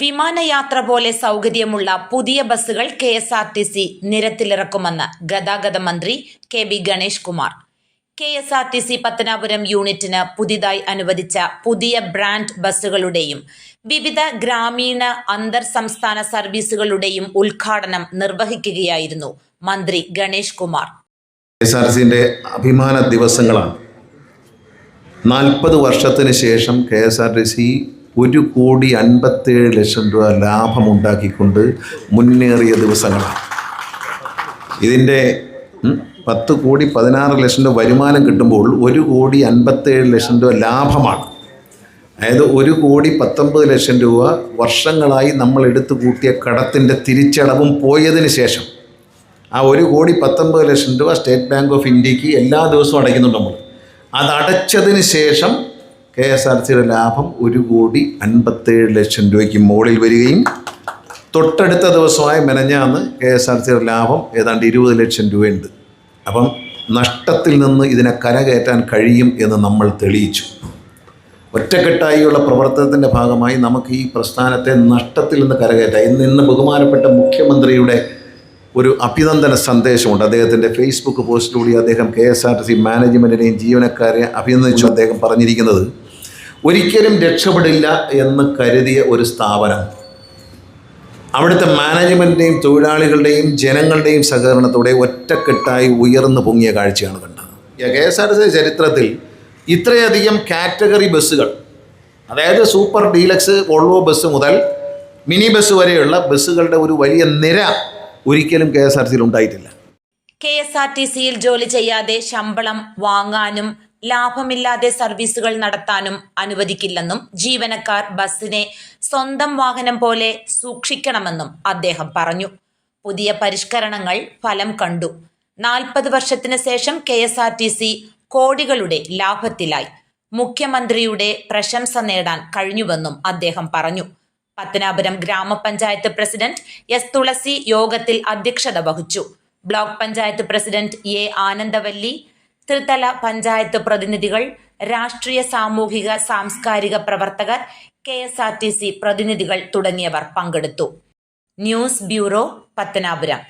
വിമാനയാത്ര പോലെ സൗകര്യമുള്ള പുതിയ ബസ്സുകൾ K S R T C നിരത്തിലിറക്കുമെന്ന് ഗതാഗത മന്ത്രി K B Ganesh Kumar. K S R T C Pathanapuram യൂണിറ്റിന് പുതിയതായി അനുവദിച്ച പുതിയ ബ്രാൻഡ് ബസ്സുകളുടെയും വിവിധ ഗ്രാമീണ അന്തർ സംസ്ഥാന സർവീസുകളുടെയും ഉദ്ഘാടനം നിർവഹിക്കുകയായിരുന്നു മന്ത്രി ഗണേഷ് കുമാർ. അഭിമാന ദിവസങ്ങളാണ്. നാൽപ്പത് വർഷത്തിന് ശേഷം K S R T C ഒരു കോടി അൻപത്തേഴ് ലക്ഷം രൂപ ലാഭമുണ്ടാക്കിക്കൊണ്ട് മുന്നേറിയ ദിവസങ്ങളാണ്. ഇതിന്റെ പത്ത് കോടി പതിനാറ് ലക്ഷം രൂപ വരുമാനം കിട്ടുമ്പോൾ ഒരു കോടി അൻപത്തേഴ് ലക്ഷം രൂപ ലാഭമാണ്. അതായത് ഒരു കോടി പത്തൊമ്പത് ലക്ഷം രൂപ വർഷങ്ങളായി നമ്മൾ എടുത്തു കൂട്ടിയ കടത്തിന്റെ തിരിച്ചടവും പോയതിന് ശേഷം ആ ഒരു കോടി പത്തൊമ്പത് ലക്ഷം രൂപ സ്റ്റേറ്റ് ബാങ്ക് ഓഫ് ഇന്ത്യയ്ക്ക് എല്ലാ ദിവസവും അടയ്ക്കുന്നുണ്ട് നമ്മൾ. അത് ശേഷം കെ എസ് ആർ സിയുടെ ലാഭം ഒരു കോടി അൻപത്തേഴ് ലക്ഷം രൂപയ്ക്ക് മുകളിൽ വരികയും തൊട്ടടുത്ത ദിവസമായി മെനഞ്ഞാന്ന് കെ എസ് ആർ സിയുടെ ലാഭം ഏതാണ്ട് ഇരുപത് ലക്ഷം രൂപയുണ്ട്. അപ്പം നഷ്ടത്തിൽ നിന്ന് ഇതിനെ കരകയറ്റാൻ കഴിയും എന്ന് നമ്മൾ തെളിയിച്ചു. ഒറ്റക്കെട്ടായുള്ള പ്രവർത്തനത്തിന്റെ ഭാഗമായി നമുക്ക് ഈ പ്രസ്ഥാനത്തെ നഷ്ടത്തിൽ നിന്ന് കരകയറ്റാം. ഇന്ന് ഇന്ന് ബഹുമാനപ്പെട്ട മുഖ്യമന്ത്രിയുടെ ഒരു അഭിനന്ദന സന്ദേശമുണ്ട്. അദ്ദേഹത്തിന്റെ ഫേസ്ബുക്ക് പോസ്റ്റിലൂടെ അദ്ദേഹം K S R T C മാനേജ്മെന്റിനെയും ജീവനക്കാരെ അഭിനന്ദിച്ചു അദ്ദേഹം പറഞ്ഞിരിക്കുന്നത് ഒരിക്കലും രക്ഷപ്പെടില്ല എന്ന് കരുതിയ ഒരു സ്ഥാപനം. അവിടുത്തെ മാനേജ്മെന്റിന്റെയും തൊഴിലാളികളുടെയും ജനങ്ങളുടെയും സഹകരണത്തോടെ ഒറ്റക്കെട്ടായി ഉയർന്നു പൊങ്ങിയ കാഴ്ചയാണ് കണ്ടത്. K S R T C ചരിത്രത്തിൽ ഇത്രയധികം കാറ്റഗറി ബസ്സുകൾ അതായത് സൂപ്പർ ഡീലക്സ് വോൾവോ ബസ് മുതൽ മിനി ബസ് വരെയുള്ള ബസ്സുകളുടെ ഒരു വലിയ നിര ഒരിക്കലും കെ എസ് ആർ സിയിൽ ഉണ്ടായിട്ടില്ല കെ എസ് ആർ ടി സിയിൽ ജോലി ചെയ്യാതെ ശമ്പളം വാങ്ങാനും ലാഭമില്ലാതെ സർവീസുകൾ നടത്താനും അനുവദിക്കില്ലെന്നും ജീവനക്കാർ ബസ്സിനെ സ്വന്തം വാഹനം പോലെ സൂക്ഷിക്കണമെന്നും അദ്ദേഹം പറഞ്ഞു. പുതിയ പരിഷ്കരണങ്ങൾ ഫലം കണ്ടു. നാൽപ്പത് വർഷത്തിന് ശേഷം K S R T C കോടികളുടെ ലാഭത്തിലായി. മുഖ്യമന്ത്രിയുടെ പ്രശംസ നേടാൻ കഴിഞ്ഞുവെന്നും അദ്ദേഹം പറഞ്ഞു. പത്തനാപുരം ഗ്രാമപഞ്ചായത്ത് പ്രസിഡന്റ് എസ് തുളസി യോഗത്തിൽ അധ്യക്ഷത വഹിച്ചു. Block panchayat president A Anandavalli ത്രിതല പഞ്ചായത്ത് പ്രതിനിധികൾ രാഷ്ട്രീയ സാമൂഹിക സാംസ്കാരിക പ്രവർത്തകർ K S R T C പ്രതിനിധികൾ തുടങ്ങിയവർ പങ്കെടുത്തു. News bureau Pathanapuram.